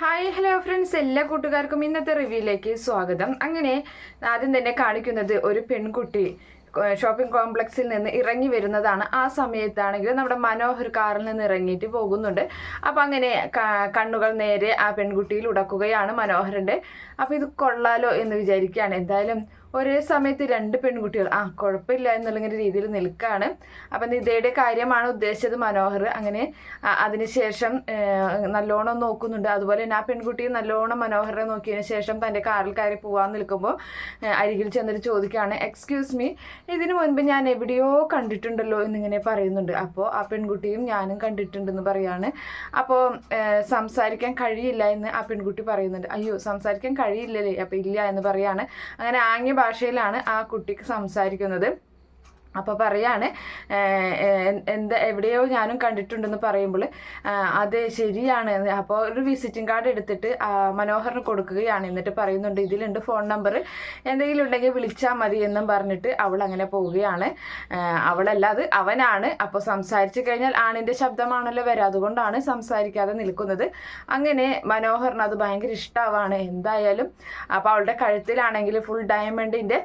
Hi hello friends എല്ലാ കൂട്ടുകാർക്കും ഇന്നത്തെ റിവ്യൂയിലേക്ക് സ്വാഗതം. അങ്ങനെ ആദ്യം തന്നെ കാണിക്കുന്നത് ഒരു പെൺകുട്ടി ഷോപ്പിംഗ് കോംപ്ലക്സിൽ നിന്ന് ഇറങ്ങി വരുന്നതാണ്. ആ സമയത്താണെങ്കിൽ നമ്മുടെ മനോഹർ കാറിൽ നിന്ന് ഇറങ്ങിയിട്ട് പോകുന്നുണ്ട്. അപ്പം അങ്ങനെ കണ്ണുകൾ നേരെ ആ പെൺകുട്ടിയിൽ ഉടക്കുകയാണ് മനോഹരന്റെ. അപ്പം ഇത് കൊള്ളാലോ എന്ന് വിചാരിക്കുകയാണ്. എന്തായാലും ഒരേ സമയത്ത് രണ്ട് പെൺകുട്ടികൾ. ആ കുഴപ്പമില്ല എന്നുള്ള രീതിയിൽ നിൽക്കുകയാണ് അപ്പം നിതയുടെ കാര്യമാണ് ഉദ്ദേശിച്ചത് മനോഹർ. അങ്ങനെ അതിനുശേഷം നല്ലോണം നോക്കുന്നുണ്ട്. അതുപോലെ തന്നെ ആ പെൺകുട്ടി നല്ലോണം മനോഹറെ നോക്കിയതിന് ശേഷം തന്റെ കാറിൽ കയറി പോകാൻ നിൽക്കുമ്പോൾ അരികിൽ ചെന്നിട്ട് ചോദിക്കുകയാണ് എക്സ്ക്യൂസ് മീ ഇതിനു മുൻപ് ഞാൻ എവിടെയോ കണ്ടിട്ടുണ്ടല്ലോ എന്നിങ്ങനെ പറയുന്നുണ്ട്. അപ്പോൾ ആ പെൺകുട്ടിയും ഞാനും കണ്ടിട്ടുണ്ടെന്ന് പറയാണ്. അപ്പോൾ സംസാരിക്കാൻ കഴിയില്ല എന്ന് ആ പെൺകുട്ടി പറയുന്നുണ്ട്. അയ്യോ സംസാരിക്കാൻ കഴിയില്ലല്ലേ അപ്പോൾ ഇല്ല എന്ന് പറയാണ്. അങ്ങനെ ആംഗ്യ ഭാഷയിലാണ് ആ കുട്ടിക്ക് സംസാരിക്കുന്നത്. അപ്പോൾ പറയാണ് എന്താ എവിടെയോ ഞാനും കണ്ടിട്ടുണ്ടെന്ന് പറയുമ്പോൾ അതെ ശരിയാണ്. അപ്പോൾ ഒരു വിസിറ്റിംഗ് കാർഡ് എടുത്തിട്ട് മനോഹറിന് കൊടുക്കുകയാണ്. എന്നിട്ട് പറയുന്നുണ്ട് ഇതിലുണ്ട് ഫോൺ നമ്പർ എന്തെങ്കിലും ഉണ്ടെങ്കിൽ വിളിച്ചാൽ മതി എന്നും പറഞ്ഞിട്ട് അവൾ അങ്ങനെ പോവുകയാണ്. അവളല്ല അത് അവനാണ്. അപ്പോൾ സംസാരിച്ചു കഴിഞ്ഞാൽ ആണിന്റെ ശബ്ദമാണല്ലോ വരിക അതുകൊണ്ടാണ് സംസാരിക്കാതെ നിൽക്കുന്നത്. അങ്ങനെ മനോഹറിന് അത് ഭയങ്കര ഇഷ്ടമാവാണ് എന്തായാലും അപ്പോൾ അവളുടെ കഴുത്തിലാണെങ്കിൽ ഫുൾ ഡയമണ്ടിന്റെ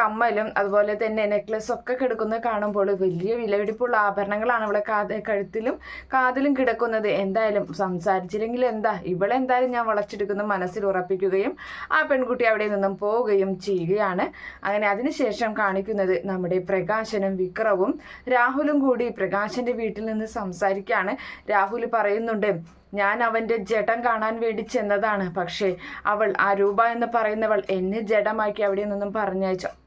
കമ്മലും അതുപോലെ തന്നെ നെക്ലസ് ഒക്കെ കിടക്കുന്നത് കാണുമ്പോൾ വലിയ വിലപിടിപ്പുള്ള ആഭരണങ്ങളാണ് ഇവിടെ കഴുത്തിലും കാതിലും കിടക്കുന്നത്. എന്തായാലും സംസാരിച്ചില്ലെങ്കിൽ എന്താ? ഇവളെന്തായാലും ഞാൻ വളച്ചെടുക്കുന്ന മനസ്സിൽ ഉറപ്പിക്കുകയും ആ പെൺകുട്ടി അവിടെ നിന്നും പോവുകയും ചെയ്യുകയാണ്. അങ്ങനെ അതിനുശേഷം കാണിക്കുന്നത് നമ്മുടെ പ്രകാശനും വിക്രവും. രാഹുലും കൂടി പ്രകാശന്റെ വീട്ടിൽ നിന്ന് സംസാരിക്കുകയാണ്. രാഹുൽ പറയുന്നുണ്ട് ഞാൻ അവന്റെ ജഡം കാണാൻ വേണ്ടി ചെന്നതാണ്. പക്ഷേ അവൾ ആ രൂപ എന്ന് പറയുന്നവൾ എന്നെ ജഡമാക്കി അവിടെ നിന്നും പറഞ്ഞയച്ചു.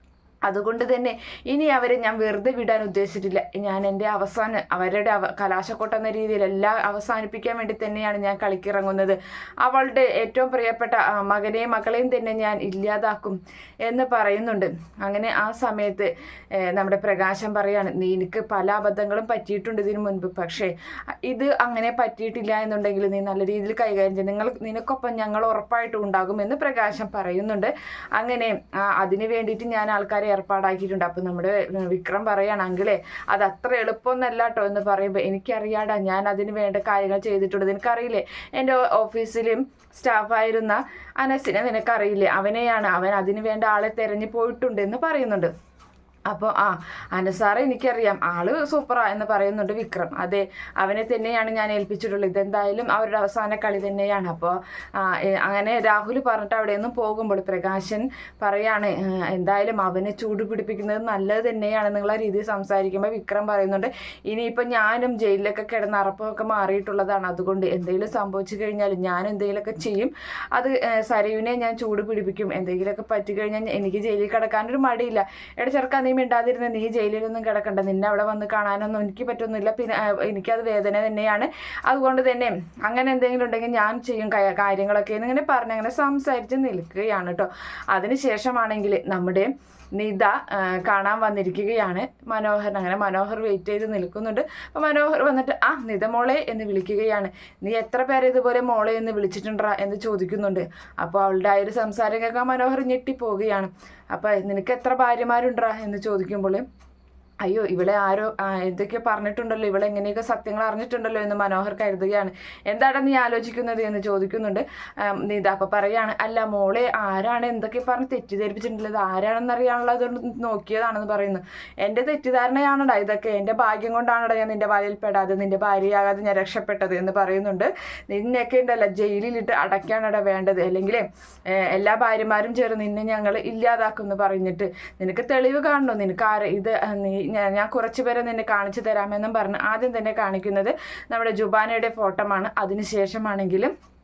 അതുകൊണ്ട് തന്നെ ഇനി അവരെ ഞാൻ വെറുതെ വിടാൻ ഉദ്ദേശിച്ചിട്ടില്ല. ഞാൻ എന്റെ അവസാന അവരുടെ അവ കലാശക്കോട്ട എന്ന രീതിയിൽ എല്ലാം അവസാനിപ്പിക്കാൻ വേണ്ടി തന്നെയാണ് ഞാൻ കളിക്കിറങ്ങുന്നത്. അവളുടെ ഏറ്റവും പ്രിയപ്പെട്ട മകനെയും മകളെയും തന്നെ ഞാൻ ഇല്ലാതാക്കും എന്ന് പറയുന്നുണ്ട്. അങ്ങനെ ആ സമയത്ത് നമ്മുടെ പ്രകാശം പറയാണ് നീ എനിക്ക് പല അബദ്ധങ്ങളും പറ്റിയിട്ടുണ്ട് ഇതിനു മുൻപ്. പക്ഷേ ഇത് അങ്ങനെ പറ്റിയിട്ടില്ല എന്നുണ്ടെങ്കിൽ നീ നല്ല രീതിയിൽ കൈകാര്യം ചെയ്യും. നിങ്ങൾ നിനക്കൊപ്പം ഞങ്ങൾ ഉറപ്പായിട്ടും ഉണ്ടാകും എന്ന് പ്രകാശം പറയുന്നുണ്ട്. അങ്ങനെ അതിന് വേണ്ടിയിട്ട് ഞാൻ ആൾക്കാരെ ഏർപ്പാടാക്കിയിട്ടുണ്ട്. അപ്പം നമ്മുടെ വിക്രം പറയാണ് അങ്കിളെ അത് അത്ര എളുപ്പമൊന്നല്ല കേട്ടോ എന്ന് പറയുമ്പോൾ എനിക്കറിയാടാ ഞാൻ അതിന് വേണ്ട കാര്യങ്ങൾ ചെയ്തിട്ടുണ്ട്. നിനക്കറിയില്ലേ? എന്റെ ഓഫീസിലും സ്റ്റാഫായിരുന്ന അനസിനെ നിനക്കറിയില്ലേ? അവനെയാണ് അവൻ അതിന് വേണ്ട ആളെ തെരഞ്ഞു പോയിട്ടുണ്ട് എന്ന് പറയുന്നുണ്ട്. അപ്പോൾ ആ അനസാറെ എനിക്കറിയാം. ആൾ സൂപ്പറാ എന്ന് പറയുന്നുണ്ട് വിക്രം. അതെ അവനെ തന്നെയാണ് ഞാൻ ഏൽപ്പിച്ചിട്ടുള്ളത്. ഇതെന്തായാലും അവരുടെ അവസാന കളി തന്നെയാണ്. അപ്പോൾ അങ്ങനെ രാഹുൽ പറഞ്ഞിട്ട് അവിടെ നിന്നും പോകുമ്പോൾ പ്രകാശൻ പറയാണ് എന്തായാലും അവനെ ചൂട് പിടിപ്പിക്കുന്നത് നല്ലത് തന്നെയാണ് എന്നുള്ള രീതിയിൽ സംസാരിക്കുമ്പോൾ വിക്രം പറയുന്നുണ്ട് ഇനിയിപ്പോൾ ഞാനും ജയിലിലൊക്കെ കിടന്ന് അറപ്പമൊക്കെ മാറിയിട്ടുള്ളതാണ്. അതുകൊണ്ട് എന്തെങ്കിലും സംഭവിച്ചു കഴിഞ്ഞാൽ ഞാൻ എന്തെങ്കിലുമൊക്കെ ചെയ്യും. അത് സരയുവിനെ ഞാൻ ചൂട് പിടിപ്പിക്കും. എന്തെങ്കിലുമൊക്കെ പറ്റിക്കഴിഞ്ഞാൽ എനിക്ക് ജയിലിൽ കിടക്കാനൊരു മടിയില്ല. എടാ നീ മിണ്ടാതിരുന്ന് നീ ജയിലിലൊന്നും കിടക്കണ്ട. നിന്നെ അവിടെ വന്ന് കാണാനൊന്നും എനിക്ക് പറ്റൊന്നുമില്ല. പിന്നെ എനിക്കത് വേദന തന്നെയാണ്. അതുകൊണ്ട് തന്നെ അങ്ങനെ എന്തെങ്കിലും ഉണ്ടെങ്കിൽ ഞാൻ ചെയ്യും കാര്യങ്ങളൊക്കെ എന്നിങ്ങനെ പറഞ്ഞ് അങ്ങനെ സംസാരിച്ച് നിൽക്കുകയാണ് കേട്ടോ അതിനുശേഷമാണെങ്കിൽ നമ്മുടെ നിത കാണാൻ വന്നിരിക്കുകയാണ്. മനോഹർ അങ്ങനെ മനോഹർ വെയിറ്റ് ചെയ്ത് നിൽക്കുന്നുണ്ട്. അപ്പോൾ മനോഹർ വന്നിട്ട് ആ നിത മോളെ എന്ന് വിളിക്കുകയാണ്. നീ എത്ര പേരെ ഇതുപോലെ മോളെ എന്ന് വിളിച്ചിട്ടുണ്ടാ? എന്ന് ചോദിക്കുന്നുണ്ട്. അപ്പോൾ അവളുടെ ആ ഒരു സംസാരം കേൾക്കാൻ മനോഹർ ഞെട്ടിപ്പോവുകയാണ്. അപ്പോൾ നിനക്ക് എത്ര ഭാര്യമാരുണ്ടാ? എന്ന് ചോദിക്കുമ്പോൾ അയ്യോ ഇവളെ ആരോ എന്തൊക്കെയോ പറഞ്ഞിട്ടുണ്ടല്ലോ. ഇവളെ എങ്ങനെയൊക്കെ സത്യങ്ങൾ അറിഞ്ഞിട്ടുണ്ടല്ലോ എന്ന് മനോഹർ കരുതുകയാണ്. എന്താണ് നീ ആലോചിക്കുന്നത് എന്ന് ചോദിക്കുന്നുണ്ട്. നീത അപ്പം പറയാണ് അല്ല മോളെ ആരാണ് എന്തൊക്കെ പറഞ്ഞ് തെറ്റിദ്ധരിപ്പിച്ചിട്ടുള്ളത്? ആരാണെന്ന് അറിയാനുള്ള അതുകൊണ്ട് നോക്കിയതാണെന്ന് പറയുന്നു. എന്റെ തെറ്റിദ്ധാരണയാണടാ ഇതൊക്കെ. എന്റെ ഭാഗ്യം കൊണ്ടാണടാ ഞാൻ നിന്റെ വലയിൽ പെടാതെ നിന്റെ ഭാര്യയാകാതെ ഞാൻ രക്ഷപ്പെട്ടത് എന്ന് പറയുന്നുണ്ട്. നിന്നെയൊക്കെ ഉണ്ടല്ല ജയിലിലിട്ട് അടയ്ക്കാനടാ വേണ്ടത്. അല്ലെങ്കിൽ എല്ലാ ഭാര്യമാരും ചേർന്ന് നിന്നെ ഞങ്ങൾ ഇല്ലാതാക്കും എന്ന് പറഞ്ഞിട്ട് നിനക്ക് തെളിവ് കാണണോ? നിനക്ക് ആരെ ഇത് ഞാൻ കുറച്ച് പേരെ നിന്നെ കാണിച്ചു തരാമെന്നും പറഞ്ഞ് ആദ്യം തന്നെ കാണിക്കുന്നത് നമ്മുടെ ജുബാനയുടെ ഫോട്ടോമാണ്. അതിനുശേഷമാണെങ്കിലും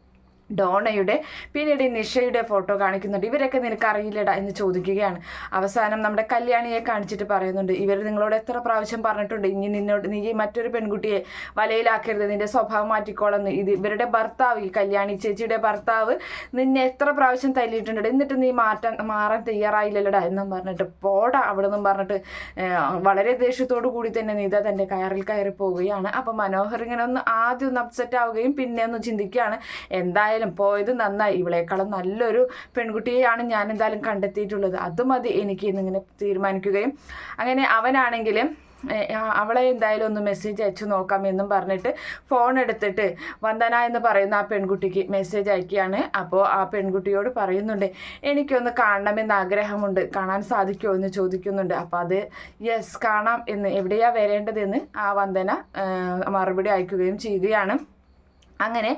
ഡോണയുടെ പിന്നീട് നിഷയുടെ ഫോട്ടോ കാണിക്കുന്നുണ്ട്. ഇവരൊക്കെ നിനക്ക് അറിയില്ലടാ എന്ന് ചോദിക്കുകയാണ്. അവസാനം നമ്മുടെ കല്യാണിയെ കാണിച്ചിട്ട് പറയുന്നുണ്ട് ഇവർ നിങ്ങളോട് എത്ര പ്രാവശ്യം പറഞ്ഞിട്ടുണ്ട് ഇനി നിന്നോട് നീ മറ്റൊരു പെൺകുട്ടിയെ വലയിലാക്കരുത് നിന്റെ സ്വഭാവം മാറ്റിക്കോളെന്ന് ഇത് ഇവരുടെ ഭർത്താവ് ഈ കല്യാണി ചേച്ചിയുടെ ഭർത്താവ് നിന്നെ എത്ര പ്രാവശ്യം തല്ലിയിട്ടുണ്ട്. എന്നിട്ട് നീ മാറ്റാൻ മാറാൻ തയ്യാറായില്ലല്ലോടാ എന്നും പറഞ്ഞിട്ട് പോടാ അവിടെ നിന്നും പറഞ്ഞിട്ട് വളരെ ദേഷ്യത്തോടു കൂടി തന്നെ നീത തന്റെ കയറിൽ കയറി പോവുകയാണ്. അപ്പം മനോഹർ ഇങ്ങനെ ഒന്ന് ആദ്യം ഒന്ന് അപ്സെറ്റ് ആവുകയും പിന്നെ ഒന്ന് ചിന്തിക്കുകയാണ്. എന്തായാലും പോയത് നന്നായി. ഇവളെക്കാളും നല്ലൊരു പെൺകുട്ടിയെയാണ് ഞാൻ എന്തായാലും കണ്ടെത്തിയിട്ടുള്ളത്. അത് മതി എനിക്ക് എന്നിങ്ങനെ തീരുമാനിക്കുകയും. അങ്ങനെ അവനാണെങ്കിലും അവളെ എന്തായാലും ഒന്ന് മെസ്സേജ് അയച്ചു നോക്കാം എന്നും പറഞ്ഞിട്ട് ഫോൺ എടുത്തിട്ട് വന്ദന എന്ന് പറയുന്ന ആ പെൺകുട്ടിക്ക് മെസ്സേജ് അയക്കുകയാണ്. അപ്പോൾ ആ പെൺകുട്ടിയോട് പറയുന്നുണ്ട് എനിക്കൊന്ന് കാണണമെന്ന് ആഗ്രഹമുണ്ട്. കാണാൻ സാധിക്കുമോ എന്ന് ചോദിക്കുന്നുണ്ട്. അപ്പോൾ അത് യെസ് കാണാം എന്ന്. എവിടെയാണ് വരേണ്ടതെന്ന് ആ വന്ദന മറുപടി അയക്കുകയും ചെയ്യുകയാണ്. അങ്ങനെ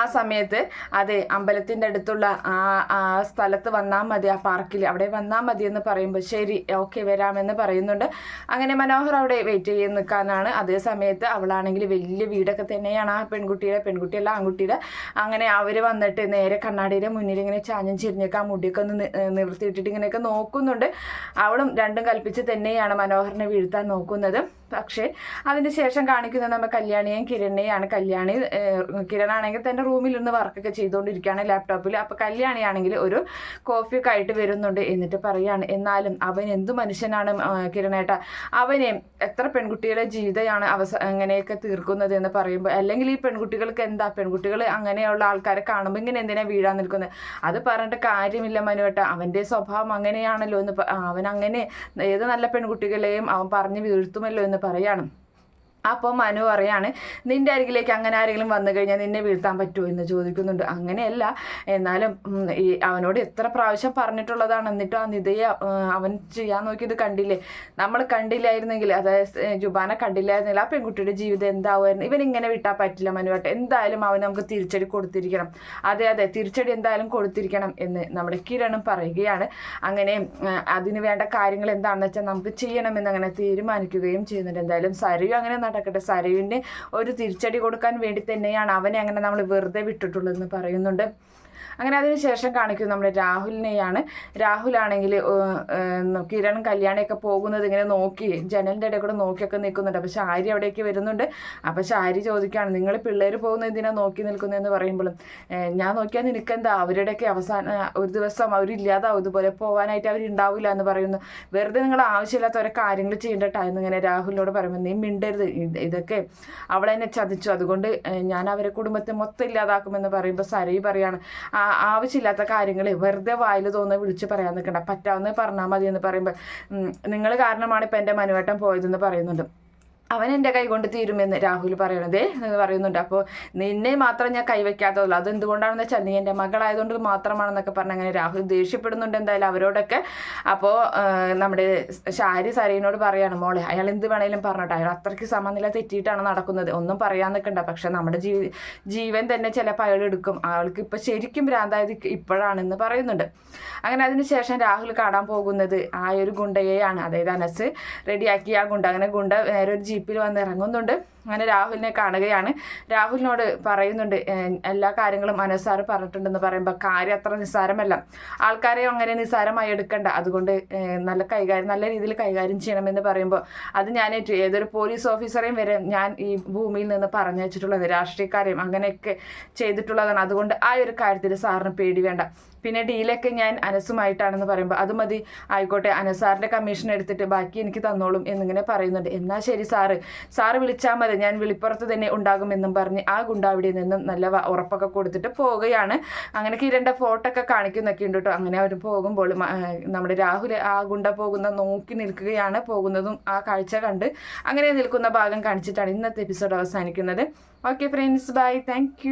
ആ സമയത്ത് അതെ അമ്പലത്തിന്റെ അടുത്തുള്ള ആ ആ സ്ഥലത്ത് വന്നാൽ മതി ആ പാർക്കിൽ അവിടെ വന്നാൽ മതി എന്ന് പറയുമ്പോൾ ശരി ഓക്കെ വരാമെന്ന് പറയുന്നുണ്ട്. അങ്ങനെ മനോഹർ അവിടെ വെയിറ്റ് ചെയ്ത് നിൽക്കാനാണ്. അതേ സമയത്ത് അവളാണെങ്കിൽ വലിയ വീടൊക്കെ തന്നെയാണ് ആ പെൺകുട്ടിയുടെ പെൺകുട്ടിയല്ല ആൺകുട്ടിയുടെ. അങ്ങനെ അവർ വന്നിട്ട് നേരെ കണ്ണാടിയുടെ മുന്നിൽ ഇങ്ങനെ ചാഞ്ഞും ചിരിഞ്ഞൊക്കെ ആ മുടിയൊക്കെ ഒന്ന് നിവർത്തിയിട്ടിട്ട് ഇങ്ങനെയൊക്കെ നോക്കുന്നുണ്ട്. അവളും രണ്ടും കൽപ്പിച്ച് തന്നെയാണ് മനോഹറിനെ വീഴ്ത്താൻ നോക്കുന്നത്. പക്ഷേ അതിന് ശേഷം കാണിക്കുന്നത് നമ്മൾ കല്യാണിയും കിരണിയാണ് കല്യാണി കിരണാണെങ്കിൽ റൂമിൽ നിന്ന് വർക്കൊക്കെ ചെയ്തുകൊണ്ടിരിക്കുകയാണ് ലാപ്ടോപ്പിൽ അപ്പോൾ കല്യാണിയാണെങ്കിൽ ഒരു കോഫിയൊക്കെ ആയിട്ട് വരുന്നുണ്ട് എന്നിട്ട് പറയാണ് എന്നാലും അവൻ എന്തു മനുഷ്യനാണ് കിരണേട്ട? അവനെ എത്ര പെൺകുട്ടികളുടെ ജീവിതമാണ് അവസ അങ്ങനെയൊക്കെ തീർക്കുന്നത് എന്ന് പറയുമ്പോൾ അല്ലെങ്കിൽ ഈ പെൺകുട്ടികൾക്ക് എന്താ? പെൺകുട്ടികൾ അങ്ങനെയുള്ള ആൾക്കാരെ കാണുമ്പോൾ ഇങ്ങനെ എന്തിനാ വീഴാൻ നിൽക്കുന്നത്? അത് പറഞ്ഞിട്ട് കാര്യമില്ല മനുവേട്ട. അവന്റെ സ്വഭാവം അങ്ങനെയാണല്ലോ എന്ന് അവൻ അങ്ങനെ ഏത് നല്ല പെൺകുട്ടികളെയും അവൻ പറഞ്ഞു വീഴ്ത്തുമല്ലോ എന്ന് പറയാണ്. അപ്പോൾ മനു പറയാണ് നിന്റെ അരികിലേക്ക് അങ്ങനെ ആരെങ്കിലും വന്നു കഴിഞ്ഞാൽ നിന്നെ വീഴ്ത്താൻ പറ്റുമോ എന്ന് ചോദിക്കുന്നുണ്ട്. അങ്ങനെയല്ല. എന്നാലും ഈ അവനോട് എത്ര പ്രാവശ്യം പറഞ്ഞിട്ടുള്ളതാണ്. എന്നിട്ടും ആ നിതയെ അവൻ ചെയ്യാൻ നോക്കിയത് കണ്ടില്ലേ? നമ്മൾ കണ്ടില്ലായിരുന്നെങ്കിൽ അതായത് ജുബാനെ കണ്ടില്ലായിരുന്നെങ്കിൽ ആ പെൺകുട്ടിയുടെ ജീവിതം എന്താവുമായിരുന്നു? ഇവൻ ഇങ്ങനെ വിട്ടാൽ പറ്റില്ല മനുവാട്ടെ എന്തായാലും അവൻ നമുക്ക് തിരിച്ചടി കൊടുത്തിരിക്കണം. അതെ അതെ തിരിച്ചടി എന്തായാലും കൊടുത്തിരിക്കണം എന്ന് നമ്മുടെ കിരണും പറയുകയാണ്. അങ്ങനെ അതിന് വേണ്ട കാര്യങ്ങൾ എന്താണെന്ന് വെച്ചാൽ നമുക്ക് ചെയ്യണമെന്ന് അങ്ങനെ തീരുമാനിക്കുകയും ചെയ്യുന്നുണ്ട്. എന്തായാലും സരിയും അങ്ങനെ നടക്കട്ടെ. സരയുവിന് ഒരു തിരിച്ചടി കൊടുക്കാൻ വേണ്ടി തന്നെയാണ് അവനെ അങ്ങനെ നമ്മൾ വെറുതെ വിട്ടിട്ടുള്ളതെന്ന് പറയുന്നുണ്ട്. അങ്ങനെ അതിനുശേഷം കാണിക്കുന്നത് നമ്മുടെ രാഹുലിനെയാണ്. രാഹുലാണെങ്കിൽ കിരൺ കല്യാണിയൊക്കെ പോകുന്നത് ഇങ്ങനെ നോക്കി ജനലിന്റെ ഇടയിൽ കൂടെ നോക്കിയൊക്കെ നിൽക്കുന്നുണ്ട്. അപ്പോൾ ശാരി അവിടേക്ക് വരുന്നുണ്ട്. അപ്പോൾ ശാരി ചോദിക്കുകയാണ് നിങ്ങൾ പിള്ളേർ പോകുന്ന എന്തിനാ നോക്കി നിൽക്കുന്നതെന്ന് പറയുമ്പോഴും "ഏഹ്, ഞാൻ നോക്കിയാൽ നിനക്കെന്താ? അവരുടെയൊക്കെ അവസാന ഒരു ദിവസം അവരില്ലാതാവും. ഇതുപോലെ പോകാനായിട്ട് അവരുണ്ടാവില്ല എന്ന് പറയുന്നു. വെറുതെ നിങ്ങൾ ആവശ്യമില്ലാത്ത ഓരോ കാര്യങ്ങൾ ചെയ്യേണ്ട ടൈം ഇങ്ങനെ രാഹുലിനോട് പറയുമ്പോൾ നീ മിണ്ടരുത്. ഇതൊക്കെ അവളെന്നെ ചതിച്ചു. അതുകൊണ്ട് ഞാൻ അവരെ കുടുംബത്തെ മൊത്തം ഇല്ലാതാക്കുമെന്ന് പറയുമ്പോൾ സരയി പറയാണ് ആവശ്യമില്ലാത്ത കാര്യങ്ങൾ വെറുതെ വായിൽ തോന്നുന്ന വിളിച്ച് പറയാൻ നിൽക്കണ്ട. പറ്റാവുന്ന പറഞ്ഞാൽ മതി എന്ന് പറയുമ്പോൾ നിങ്ങൾ കാരണമാണ് ഇപ്പം എന്റെ മനുവേട്ടം പോയതെന്ന് പറയുന്നുണ്ട്. അവൻ എന്റെ കൈ കൊണ്ട് തീരുമെന്ന് രാഹുൽ പറയണതേ എന്ന് പറയുന്നുണ്ട്. അപ്പോൾ നിന്നെ മാത്രം ഞാൻ കൈവയ്ക്കാത്തതുള്ളൂ അതെന്തുകൊണ്ടാണെന്ന് വെച്ചാൽ നീ എന്റെ മകളായതുകൊണ്ട് മാത്രമാണെന്നൊക്കെ പറഞ്ഞ് അങ്ങനെ രാഹുൽ ദേഷ്യപ്പെടുന്നുണ്ട് എന്തായാലും അവരോടൊക്കെ. അപ്പോൾ നമ്മുടെ ഷാരി സരീനോട് പറയാണ് മോളെ അയാൾ എന്ത് വേണേലും പറഞ്ഞോട്ടെ. അയാൾ അത്രയ്ക്ക് സമനില തെറ്റിയിട്ടാണ് നടക്കുന്നത്. ഒന്നും പറയാൻ നിൽക്കണ്ട. പക്ഷെ നമ്മുടെ ജീ ജീവൻ തന്നെ ചിലപ്പോൾ അയാൾ എടുക്കും. ആൾക്ക് ഇപ്പോൾ ശരിക്കും ഭ്രാന്തായത് ഇപ്പോഴാണെന്ന് പറയുന്നുണ്ട്. അങ്ങനെ അതിനുശേഷം രാഹുൽ കാണാൻ പോകുന്നത് ആ ഒരു ഗുണ്ടയെയാണ്. അതായത് അനസ് റെഡിയാക്കി ആ ഗുണ്ട. അങ്ങനെ ഗുണ്ട വേറെ ഒരു ജീപ്പിൽ വന്ന് ഇറങ്ങുന്നുണ്ട്. അങ്ങനെ രാഹുലിനെ കാണുകയാണ്. രാഹുലിനോട് പറയുന്നുണ്ട് എല്ലാ കാര്യങ്ങളും അനസാറ് പറഞ്ഞിട്ടുണ്ടെന്ന് പറയുമ്പോൾ കാര്യം അത്ര നിസ്സാരമല്ല. ആൾക്കാരെ അങ്ങനെ നിസ്സാരമായി എടുക്കണ്ട. അതുകൊണ്ട് നല്ല കൈകാര്യം നല്ല രീതിയിൽ കൈകാര്യം ചെയ്യണമെന്ന് പറയുമ്പോൾ അത് ഞാൻ ഏതൊരു പോലീസ് ഓഫീസറെയും വരെ ഞാൻ ഈ ഭൂമിയിൽ നിന്ന് പറഞ്ഞു വെച്ചിട്ടുള്ളത് രാഷ്ട്രീയക്കാരെയും അങ്ങനെയൊക്കെ ചെയ്തിട്ടുള്ളതാണ്. അതുകൊണ്ട് ആ ഒരു കാര്യത്തിൽ സാറിന് പേടി വേണ്ട. പിന്നെ ഡീലൊക്കെ ഞാൻ അനസുമായിട്ടാണെന്ന് പറയുമ്പോൾ അത് മതി. ആയിക്കോട്ടെ അനസാറിന്റെ കമ്മീഷൻ എടുത്തിട്ട് ബാക്കി എനിക്ക് തന്നോളും എന്നിങ്ങനെ പറയുന്നുണ്ട്. എന്നാൽ ശരി സാറ്. സാറ് വിളിച്ചാൽ മതി ഞാൻ വിളിപ്പുറത്ത് തന്നെ ഉണ്ടാകുമെന്നും പറഞ്ഞ് ആ ഗുണ്ടാവിടെ നിന്നും നല്ല ഉറപ്പൊക്കെ കൊടുത്തിട്ട് പോവുകയാണ്. അങ്ങനെ കിരണ്ട ഫോട്ടോ ഒക്കെ കാണിക്കുന്നൊക്കെ ഉണ്ട് കേട്ടോ. അങ്ങനെ അവർ പോകുമ്പോൾ നമ്മുടെ രാഹുൽ ആ ഗുണ്ട പോകുന്ന നോക്കി നിൽക്കുകയാണ്. പോകുന്നതും ആ കാഴ്ച കണ്ട് അങ്ങനെ നിൽക്കുന്ന ഭാഗം കാണിച്ചിട്ടാണ് ഇന്നത്തെ എപ്പിസോഡ് അവസാനിക്കുന്നത്. Okay friends bye thank